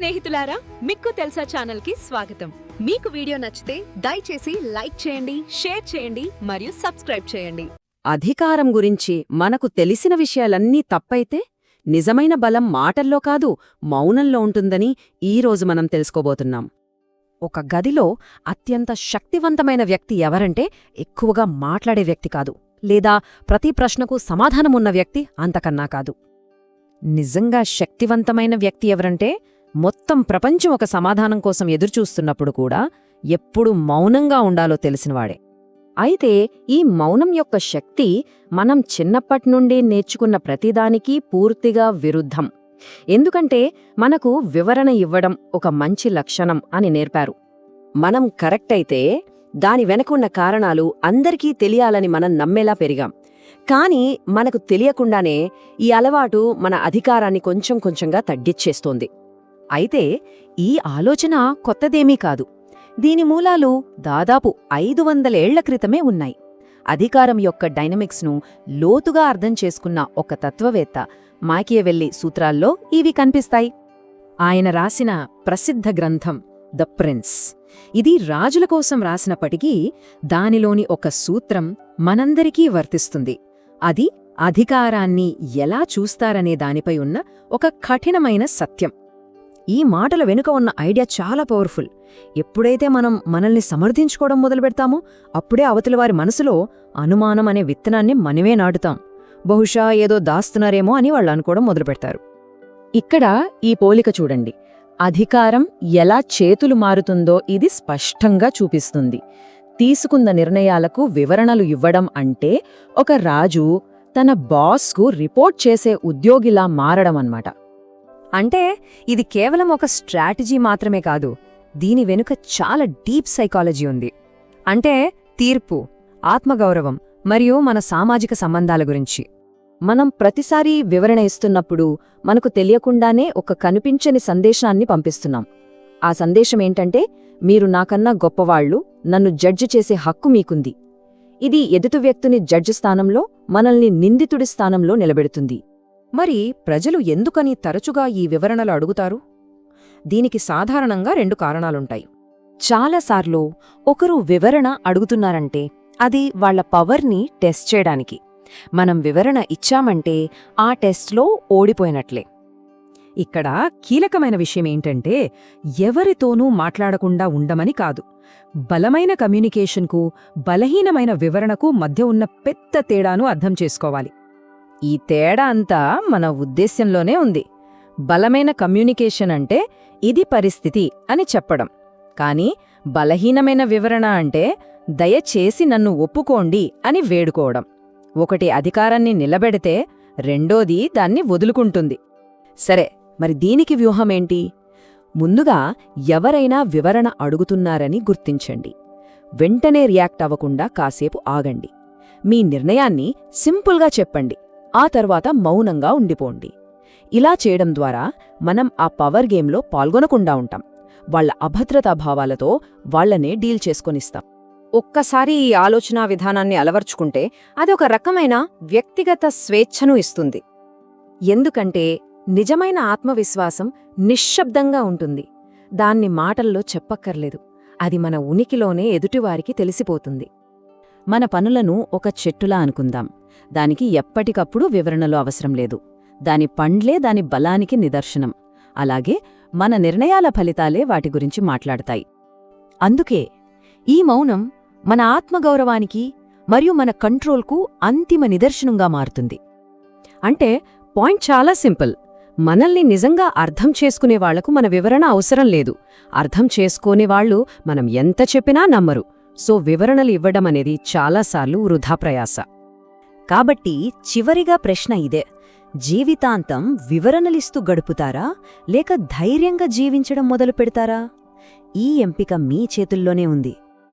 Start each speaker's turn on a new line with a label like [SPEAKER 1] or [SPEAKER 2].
[SPEAKER 1] స్నేహితులారా మిక్కు తెలుసా ఛానల్కి స్వాగతం. మీకు వీడియో నచ్చితే దయచేసి లైక్ చేయండి షేర్ చేయండి మరియు సబ్స్క్రైబ్ చేయండి.
[SPEAKER 2] అధికారం గురించి మనకు తెలిసిన విషయాలన్నీ తప్పైతే నిజమైన బలం మాటల్లో కాదు మౌనంలో ఉంటుందని ఈరోజు మనం తెలుసుకోబోతున్నాం. ఒక గదిలో అత్యంత శక్తివంతమైన వ్యక్తి ఎవరంటే ఎక్కువగా మాట్లాడే వ్యక్తి కాదు లేదా ప్రతి ప్రశ్నకు సమాధానమున్న వ్యక్తి అంతకన్నా కాదు. నిజంగా శక్తివంతమైన వ్యక్తి ఎవరంటే మొత్తం ప్రపంచం ఒక సమాధానం కోసం ఎదురుచూస్తున్నప్పుడు కూడా ఎప్పుడు మౌనంగా ఉండాలో తెలిసినవాడే. అయితే ఈ మౌనం యొక్క శక్తి మనం చిన్నప్పట్నుండి నేర్చుకున్న ప్రతిదానికి పూర్తిగా విరుద్ధం. ఎందుకంటే మనకు వివరణ ఇవ్వడం ఒక మంచి లక్షణం అని నేర్పారు. మనం కరెక్ట్ అయితే దాని వెనకున్న కారణాలు అందరికీ తెలియాలని మనం నమ్మేలా పెరిగాం. కానీ మనకు తెలియకుండానే ఈ అలవాటు మన అధికారాన్ని కొంచెం కొంచెంగా తగ్గిచ్చేస్తోంది. అయితే ఈ ఆలోచన కొత్తదేమీ కాదు. దీని మూలాలు దాదాపు ఐదు వందలేళ్ళ క్రితమే ఉన్నాయి. అధికారం యొక్క డైనమిక్స్ను లోతుగా అర్థం చేసుకున్న ఒక తత్వవేత్త మాకియవెల్లి సూత్రాల్లో ఇవి కనిపిస్తాయి. ఆయన రాసిన ప్రసిద్ధ గ్రంథం ద ప్రిన్స్. ఇది రాజుల కోసం రాసినప్పటికీ దానిలోని ఒక సూత్రం మనందరికీ వర్తిస్తుంది. అది అధికారాన్ని ఎలా చూస్తారనే దానిపై ఉన్న ఒక కఠినమైన సత్యం. ఈ మాటల వెనుక ఉన్న ఐడియా చాలా పవర్ఫుల్ ఎప్పుడైతే మనం మనల్ని సమర్థించుకోవడం మొదలుపెడతామో అప్పుడే అవతలి వారి మనసులో అనుమానం అనే విత్తనాన్ని మనమే నాటుతాం. బహుశా ఏదో దాస్తున్నారేమో అని వాళ్ళు అనుకోవడం మొదలుపెడతారు. ఇక్కడ ఈ పోలిక చూడండి. అధికారం ఎలా చేతులు మారుతుందో ఇది స్పష్టంగా చూపిస్తుంది. తీసుకున్న నిర్ణయాలకు వివరణలు ఇవ్వడం అంటే ఒక రాజు తన బాస్కు రిపోర్ట్ చేసే ఉద్యోగిలా మారడం అన్నమాట. అంటే ఇది కేవలం ఒక స్ట్రాటజీ మాత్రమే కాదు దీని వెనుక చాలా డీప్ సైకాలజీ ఉంది. అంటే తీర్పు ఆత్మగౌరవం మరియు మన సామాజిక సంబంధాల గురించి. మనం ప్రతిసారీ వివరణ ఇస్తున్నప్పుడు మనకు తెలియకుండానే ఒక కనిపించని సందేశాన్ని పంపిస్తున్నాం. ఆ సందేశం ఏంటంటే మీరు నాకన్నా గొప్పవాళ్ళు నన్ను జడ్జి చేసే హక్కు మీకుంది. ఇది ఎదుటి వ్యక్తిని జడ్జి స్థానంలో మనల్ని నిందితుడి స్థానంలో నిలబెడుతుంది. మరి ప్రజలు ఎందుకని తరచుగా ఈ వివరణలు అడుగుతారు? దీనికి సాధారణంగా రెండు కారణాలుంటాయి. చాలాసార్లు ఒకరు వివరణ అడుగుతున్నారంటే అది వాళ్ళ పవర్ని టెస్ట్ చేయడానికి. మనం వివరణ ఇచ్చామంటే ఆ టెస్ట్లో ఓడిపోయినట్లే. ఇక్కడ కీలకమైన విషయమేంటంటే ఎవరితోనూ మాట్లాడకుండా ఉండమని కాదు. బలమైన కమ్యూనికేషన్కు బలహీనమైన వివరణకు మధ్య ఉన్న పెద్ద తేడాను అర్థం చేసుకోవాలి. ఈ తేడా అంతా మన ఉద్దేశ్యంలోనే ఉంది. బలమైన కమ్యూనికేషన్ అంటే ఇది పరిస్థితి అని చెప్పడం. కానీ బలహీనమైన వివరణ అంటే దయచేసి నన్ను ఒప్పుకోండి అని వేడుకోవడం. ఒకటి అధికారాన్ని నిలబెడితే రెండోది దాన్ని వదులుకుంటుంది. సరే మరి దీనికి వ్యూహమేంటి? ముందుగా ఎవరైనా వివరణ అడుగుతున్నారని గుర్తించండి. వెంటనే రియాక్ట్ అవ్వకుండా కాసేపు ఆగండి. మీ నిర్ణయాన్ని సింపుల్గా చెప్పండి. ఆ తర్వాత మౌనంగా ఉండిపోండి. ఇలా చేయడం ద్వారా మనం ఆ పవర్ గేమ్లో పాల్గొనకుండా ఉంటాం. వాళ్ళ అభద్రతా భావాలతో వాళ్ళనే డీల్ చేసుకొనిస్తాం. ఒక్కసారి ఈ ఆలోచనా విధానాన్ని అలవర్చుకుంటే అదొక రకమైన వ్యక్తిగత స్వేచ్ఛను ఇస్తుంది. ఎందుకంటే నిజమైన ఆత్మవిశ్వాసం నిశ్శబ్దంగా ఉంటుంది. దాన్ని మాటల్లో చెప్పక్కర్లేదు. అది మన ఉనికిలోనే ఎదుటివారికి తెలిసిపోతుంది. మన పనులను ఒక చెట్టులా అనుకుందాం. దానికి ఎప్పటికప్పుడు వివరణలు అవసరం లేదు. దాని పండ్లే దాని బలానికి నిదర్శనం. అలాగే మన నిర్ణయాల ఫలితాలే వాటి గురించి మాట్లాడతాయి. అందుకే ఈ మౌనం మన ఆత్మగౌరవానికి మరియు మన కంట్రోల్కు అంతిమ నిదర్శనంగా మారుతుంది. అంటే పాయింట్ చాలా సింపుల్. మనల్ని నిజంగా అర్థం చేసుకునే వాళ్ళకు మన వివరణ అవసరం లేదు. అర్థం చేసుకోనేవాళ్ళు మనం ఎంత చెప్పినా నమ్మరు. సో వివరణలు ఇవ్వడం అనేది చాలాసార్లు వృధా ప్రయాస. కాబట్టి చివరిగా ప్రశ్న ఇదే. జీవితాంతం వివరణలిస్తూ గడుపుతారా? లేక ధైర్యంగా జీవించడం మొదలు పెడతారా ఈ ఎంపిక మీ చేతుల్లోనే ఉంది.